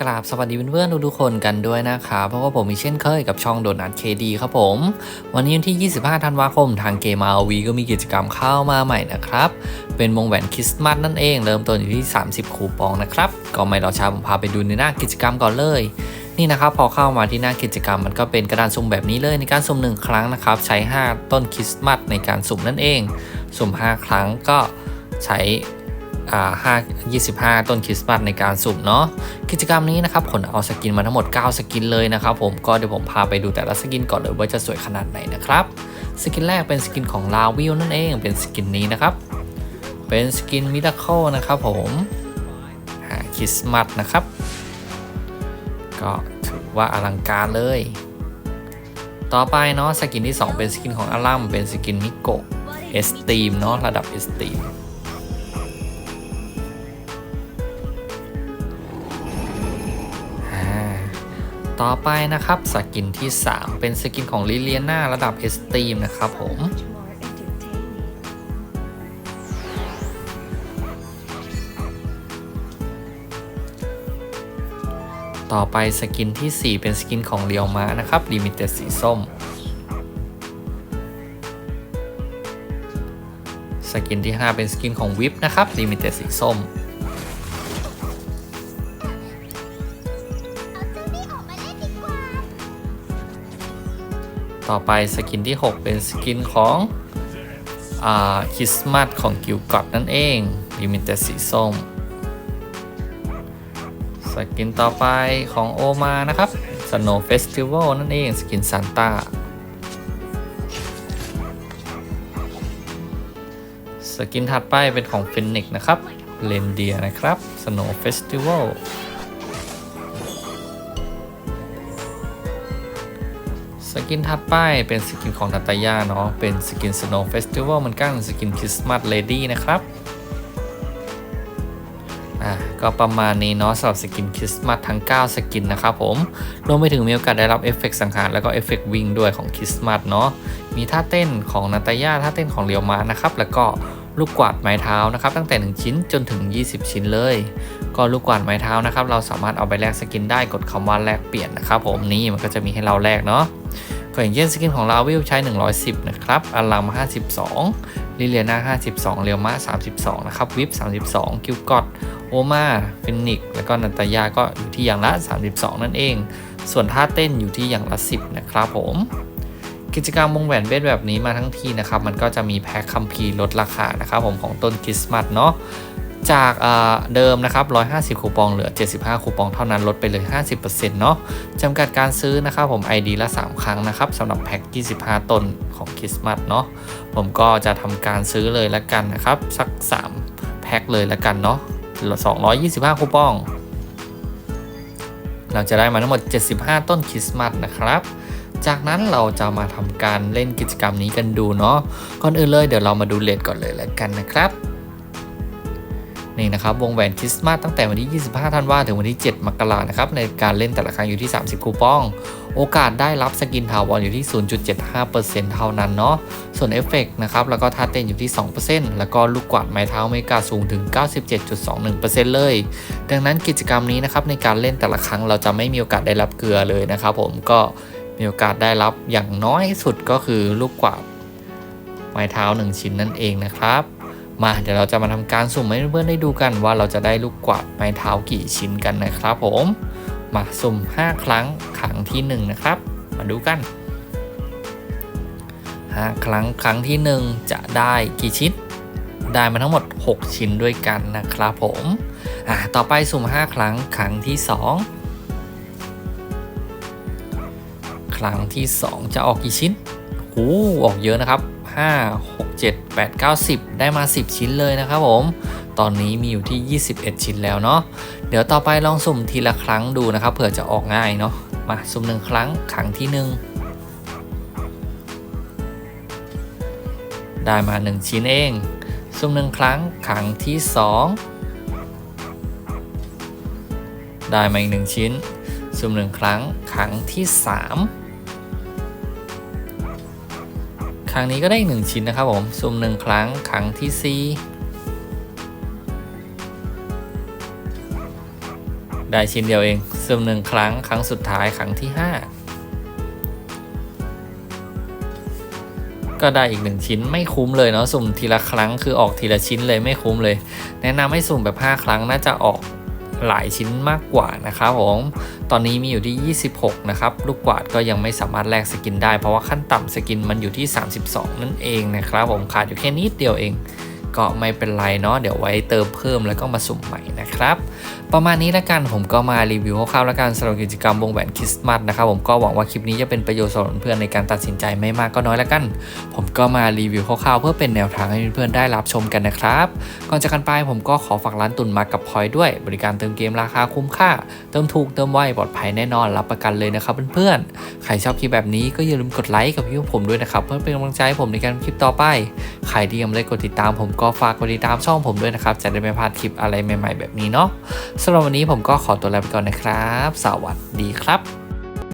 กราบสวัสดีเพื่อนๆทุกๆคนกันด้วยนะครับเพราะว่าผมมีเช่นเคยกับช่องโดนัทเคดีครับผม วันนี้วันที่ 25 ธันวาคมทางเกม RV ก็มีกิจกรรมเข้ามาใหม่นะครับ เป็นวงแหวนคริสต์มาสนั่นเอง เริ่มต้นอยู่ที่ 30 คูปองนะครับ ก็ไม่รอช้าผมพาไปดูในหน้ากิจกรรมก่อนเลยนี่นะครับพอเข้ามาที่หน้ากิจกรรมมันก็เป็นกระดานสุ่มแบบนี้เลยในการสุ่มหนึ่งครั้งนะครับ ใช้ 5 ต้นคริสต์มาสในการสุ่มนั่นเอง สุ่ม 5 ครั้งก็ใช้ 5 25 ต้นคริสต์มาสในการสุ่มเนาะกิจกรรมนี้นะครับผลเอาสกินมาทั้งหมด 9 สกินเลยนะครับผมก็เดี๋ยวผมพาไปดูแต่ละสกินก่อนเลยว่าจะสวยขนาดไหนนะครับสกินแรกเป็นสกินของลาวิลนั่นเองเป็นสกินนี้นะครับ เป็นสกินมิราเคิลนะครับผมคริสต์มาสนะครับ ก็ถือว่าอลังการเลย ต่อไปเนาะสกินที่ 2 เป็นสกินของอารัมเป็นสกินมิโกะเอสตีมเนาะระดับเอสตีม ต่อไปนะครับสกินที่ 3 เป็นสกินของลิเลียนาระดับเอสตีมนะครับผมต่อไปสกินที่ 4 เป็นสกินของเรียวมานะครับลิมิเต็ดสีส้ม สกินที่ 5 เป็นสกินของวิปนะครับลิมิเต็ดสีส้ม ต่อไปสกินที่ 6 เป็นสกินของอคริสต์มาสของกิวกอดนั่นเองลิมิเต็ดสีส้ม สกินต่อไปของโอมานะครับ Snow Festival นั่นเองสกินซานต้าสกินถัดไปเป็นของฟินิกนะครับเลนเดียนะครับ Snow Festival ส สกินถัดไปเป็นสกินของนาตายาเนาะ เป็นสกิน Snow Festival เหมือนกันสกินคริสต์มาสเลดี้นะครับอะก็ประมาณนี้เนาะสำหรับสกินคริสต์มาสทั้ง 9 สกินนะครับผมรวมไปถึงมีโอกาสได้รับเอฟเฟกต์สังหารแล้วก็เอฟเฟกต์วิ่งด้วยของคริสต์มาสเนาะมีท่าเต้นของนาตายาท่าเต้นของเรียวมานะครับ แล้วก็ลูกกวาดไม้เท้านะครับ ตั้งแต่ 1 ชิ้นจนถึง 20 ชิ้นเลย ก็ลูกกวาดไม้เท้านะครับ เราสามารถเอาไปแลกสกินได้กดคำว่าแลกเปลี่ยนนะครับผมนี่มันก็จะมีให้เราแลกเนาะก็อย่างเช่นสกินของลาวิลใช้ 110 นะครับอลัม 52 ลิเลียนา 52 เรียวมา32 นะครับ วิป 32 กิวกอดโอมาฟินิก แล้วก็นันตายาก็อยู่ที่อย่างละ 32 นั่นเอง ส่วนท่าเต้นอยู่ที่อย่างละ 10 นะครับผม กิจกรรมวงแหวนเวทแบบนี้มาทั้งทีนะครับ มันก็จะมีแพ็คคัมภีร์ลดราคานะครับผมของต้นคริสต์มาสเนาะ จากเดิมนะครับ 150 คูปองเหลือ 75 คูปองเท่านั้นลดไปเลย 50%เนาะจำกัดการซื้อนะครับผม ID ละ 3 ครั้งนะครับสำหรับแพ็ค 25 ต้นของคริสต์มาสเนาะผมก็จะทำการซื้อเลยละกันนะครับ สัก 3 แพ็คเลยละกันเนาะ225 คูปอง เราจะได้มาทั้งหมด 75 ต้นคริสต์มาสนะครับจากนั้นเราจะมาทำการเล่นกิจกรรมนี้กันดูเนาะก่อนอื่นเลยเดี๋ยวเรามาดูเลทก่อนเลยละกันนะครับ นี่นะครับวงแหวนคริสต์มาสตั้งแต่วันที่ 25 ธันวาถึงวันที่ 7 มกรานะครับในการเล่นแต่ละครั้งอยู่ที่ 30 คูปอง โอกาสได้รับสกินถาวรอยู่ที่ 0.75%เท่านั้นเนาะส่วนเอฟเฟกต์นะครับแล้วก็ท่าเต้นอยู่ที่ 2%แล้วก็ลูกกวาดไม้เท้าเมกาสูงถึง 97.21%เลย ดังนั้นกิจกรรมนี้นะครับในการเล่นแต่ละครั้งเราจะไม่มีโอกาสได้รับเกลือเลยนะครับผมก็มีโอกาสได้รับอย่างน้อยสุดก็คือลูกกวาดไม้เท้า 1 ชิ้นนั่นเองนะครับ มาเดี๋ยวเราจะมาทำการสุ่มให้เพื่อนๆได้ดูกันว่าเราจะได้ลูกกวาดไม้เท้ากี่ชิ้นกันนะครับผมมาสุ่ม 5 ครั้งครั้งที่ 1 นะครับ มาดูกัน 5 ครั้งครั้งที่ 1 จะได้กี่ชิ้น ได้มาทั้งหมด 6 ชิ้นด้วยกันนะครับผมอ่าต่อไปสุ่ม 5 ครั้งครั้งที่ 2 ครั้งที่ 2 จะออกกี่ชิ้นโอ้ออกเยอะนะครับ 5 6 7 8 9 10 ได้มา 10 ชิ้นเลยนะครับผม ตอนนี้มีอยู่ที่ 21 ชิ้นแล้วเนาะ เดี๋ยวต่อไปลองสุ่มทีละครั้งดูนะครับเผื่อจะออกง่ายเนาะ มาสุ่มหนึ่งครั้งครั้งที่ 1 ได้มา 1 ชิ้นเอง สุ่มหนึ่งครั้งครั้งที่ 2 ได้มาอีก 1 ชิ้น สุ่มหนึ่งครั้งครั้งที่ 3 ครั้งนี้ก็ได้อีกหนึ่งชิ้นนะครับผมสุ่มหนึ่งครั้งครั้งที่ 4 ได้ชิ้นเดียวเองสุ่มหนึ่งครั้งครั้งสุดท้ายครั้งที่ 5 ก็ได้อีกหนึ่งชิ้นไม่คุ้มเลยเนาะสุ่มทีละครั้งคือออกทีละชิ้นเลยไม่คุ้มเลย แนะนำให้สุ่มแบบ 5 ครั้งน่าจะออก หลายชิ้นมากกว่านะครับผม ตอนนี้มีอยู่ที่ 26 นะครับ ลูกกวาดก็ยังไม่สามารถแลกสกินได้เพราะว่าขั้นต่ำสกินมันอยู่ที่ 32 นั่นเองนะครับผมขาดอยู่แค่นิดเดียวเอง ก็ไม่เป็นไรเนาะเดี๋ยวไว้เติมเพิ่มแล้วก็มาสุ่มใหม่นะครับ ประมาณนี้ละกันผมก็มารีวิวคร่าวๆล้วกันสำหรับกิจกรรมวงแหวนคริสต์มาสนะครับผมก็หวังว่าคลิปนี้จะเป็นประโยชน์สำหรับเพื่อนในการตัดสินใจไม่มากก็น้อยละกัน ผมก็มารีวิวคร่าวๆเพื่อเป็นแนวทางให้เพื่อนๆได้รับชมกันนะครับก่อนจากกันไปผมก็ขอฝากร้านตุนมากับพอยด้วย บริการเติมเกมราคาคุ้มค่า เติมถูกเติมไวปลอดภัยแน่นอนรับประกันเลยนะครับเพื่อนๆใครชอบคลิปแบบนี้ก็อย่าลืมกดไลค์กับพี่ผมด้วยนะครับเพื่อเป็นกำลังใจให้ผมในการคลิปต่อไปใครที่ยังไม่ได้กดติดตามผมก็ฝากกดติดตามช่องผมด้วยนะครับ จะได้ไม่พลาดคลิปอะไรใหม่ ๆ แบบนี้เนาะสำหรับวันนี้ผมก็ขอตัวลาไปก่อนนะครับ สวัสดีครับ